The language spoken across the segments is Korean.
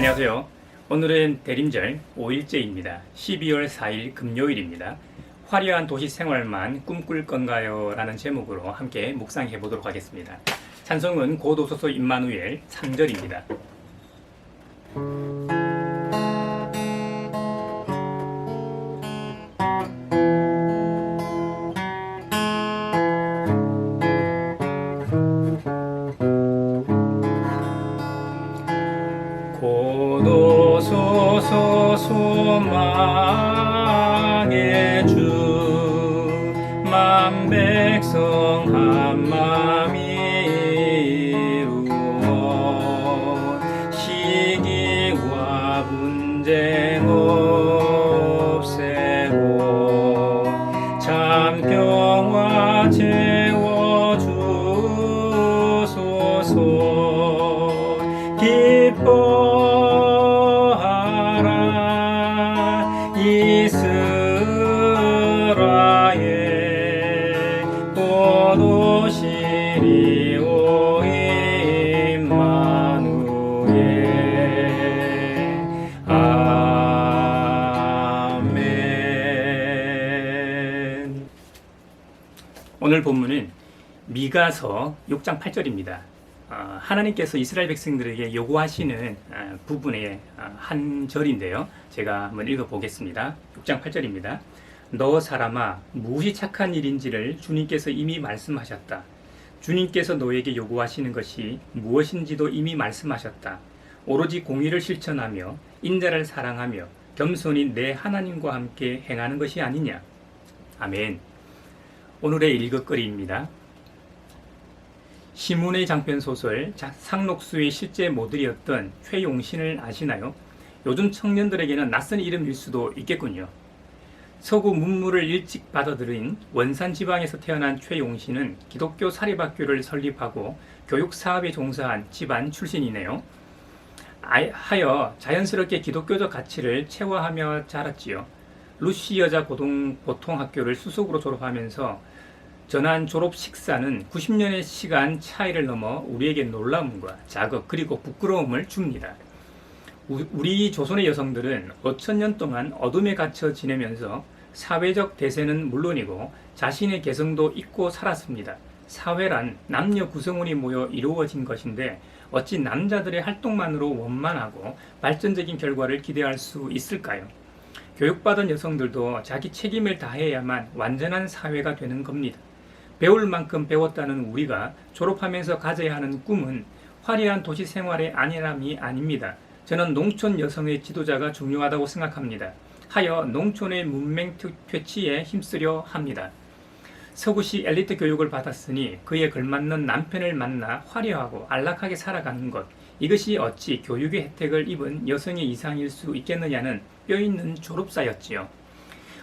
안녕하세요. 오늘은 대림절 5일째입니다. 12월 4일 금요일입니다. 화려한 도시 생활만 꿈꿀 건가요? 라는 제목으로 함께 묵상해 보도록 하겠습니다. 찬송은 고도소서 임마누엘 3절입니다. 고도소서 소망의 주. 만백성 한마음이 이루어 시기와 분쟁 없애고 참 평화 채워주소서 오늘 본문은 미가서 6장 8절입니다. 어, 하나님께서 이스라엘 백성들에게 요구하시는 어, 부분의 어, 한 절인데요. 제가 한번 읽어보겠습니다. 6장 8절입니다. 너 사람아 무엇이 착한 일인지를 주님께서 이미 말씀하셨다. 주님께서 너에게 요구하시는 것이 무엇인지도 이미 말씀하셨다. 오로지 공의를 실천하며 인자를 사랑하며 겸손히 내 하나님과 함께 행하는 것이 아니냐. 아멘. 오늘의 일극거리입니다. 시문의 장편 소설 자- 상록수의 실제 모델이었던 최용신을 아시나요? 요즘 청년들에게는 낯선 이름일 수도 있겠군요. 서구 문물을 일찍 받아들인 원산 지방에서 태어난 최용신은 기독교 사립학교를 설립하고 교육 사업에 종사한 집안 출신이네요. 아- 하여 자연스럽게 기독교적 가치를 체화하며 자랐지요. 루시 여자 고등 보통 학교를 수석으로 졸업하면서 전한 졸업 식사는 90년의 시간 차이를 넘어 우리에게 놀라움과 자극 그리고 부끄러움을 줍니다. 우- 우리 조선의 여성들은 5천년 동안 어둠에 갇혀 지내면서 사회적 대세는 물론이고 자신의 개성도 잊고 살았습니다. 사회란 남녀 구성원이 모여 이루어진 것인데 어찌 남자들의 활동만으로 원만하고 발전적인 결과를 기대할 수 있을까요? 교육받은 여성들도 자기 책임을 다해야만 완전한 사회가 되는 겁니다. 배울 만큼 배웠다는 우리가 졸업하면서 가져야 하는 꿈은 화려한 도시 생활의 안일함이 아닙니다. 저는 농촌 여성의 지도자가 중요하다고 생각합니다. 하여 농촌의 문맹 퇴- 퇴치에 힘쓰려 합니다. 서구시 엘리트 교육을 받았으니 그에 걸맞는 남편을 만나 화려하고 안락하게 살아가는 것 이것이 어찌 교육의 혜택을 입은 여성의 이상일 수 있겠느냐는 뼈있는 졸업사였지요.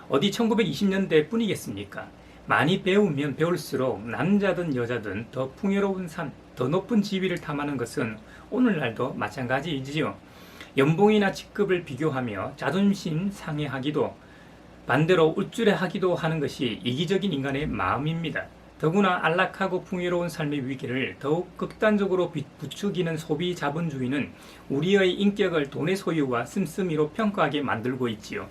어디 1920년대 뿐이겠습니까? 많이 배우면 배울수록 남자든 여자든 더 풍요로운 삶, 더 높은 지위를 탐하는 것은 오늘날도 마찬가지이지요. 연봉이나 직급을 비교하며 자존심 상해하기도 반대로 울주래하기도 하는 것이 이기적인 인간의 마음입니다. 더구나 안락하고 풍요로운 삶의 위기를 더욱 극단적으로 비- 부추기는 소비 자본주의는 우리의 인격을 돈의 소유와 씀씀이로 평가하게 만들고 있지요.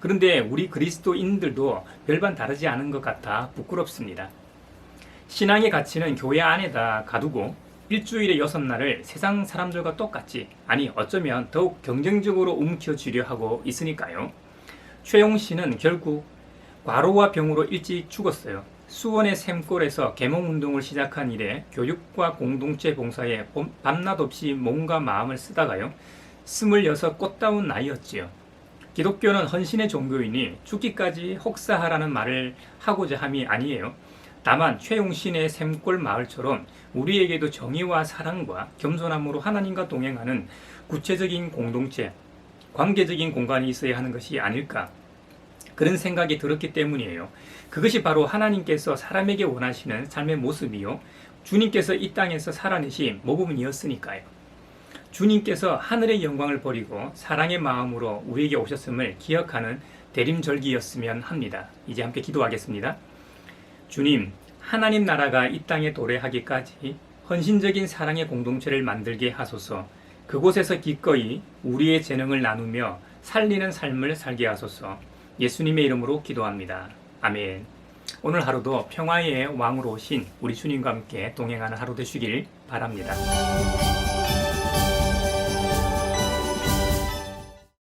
그런데 우리 그리스도인들도 별반 다르지 않은 것 같아 부끄럽습니다. 신앙의 가치는 교회 안에다 가두고 일주일에 여섯 날을 세상 사람들과 똑같이 아니 어쩌면 더욱 경쟁적으로 움켜쥐려 하고 있으니까요. 최용 씨는 결국 과로와 병으로 일찍 죽었어요. 수원의 샘골에서 계몽운동을 시작한 이래 교육과 공동체 봉사에 봄- 밤낮 없이 몸과 마음을 쓰다가요. 스물여섯 꽃다운 나이였지요. 기독교는 헌신의 종교이니 죽기까지 혹사하라는 말을 하고자 함이 아니에요. 다만 최용신의 샘골 마을처럼 우리에게도 정의와 사랑과 겸손함으로 하나님과 동행하는 구체적인 공동체, 관계적인 공간이 있어야 하는 것이 아닐까. 그런 생각이 들었기 때문이에요. 그것이 바로 하나님께서 사람에게 원하시는 삶의 모습이요. 주님께서 이 땅에서 살아내신 모범이었으니까요. 주님께서 하늘의 영광을 버리고 사랑의 마음으로 우리에게 오셨음을 기억하는 대림절기였으면 합니다. 이제 함께 기도하겠습니다. 주님, 하나님 나라가 이 땅에 도래하기까지 헌신적인 사랑의 공동체를 만들게 하소서. 그곳에서 기꺼이 우리의 재능을 나누며 살리는 삶을 살게 하소서 예수님의 이름으로 기도합니다. 아멘. 오늘 하루도 평화의 왕으로 오신 우리 주님과 함께 동행하는 하루 되시길 바랍니다.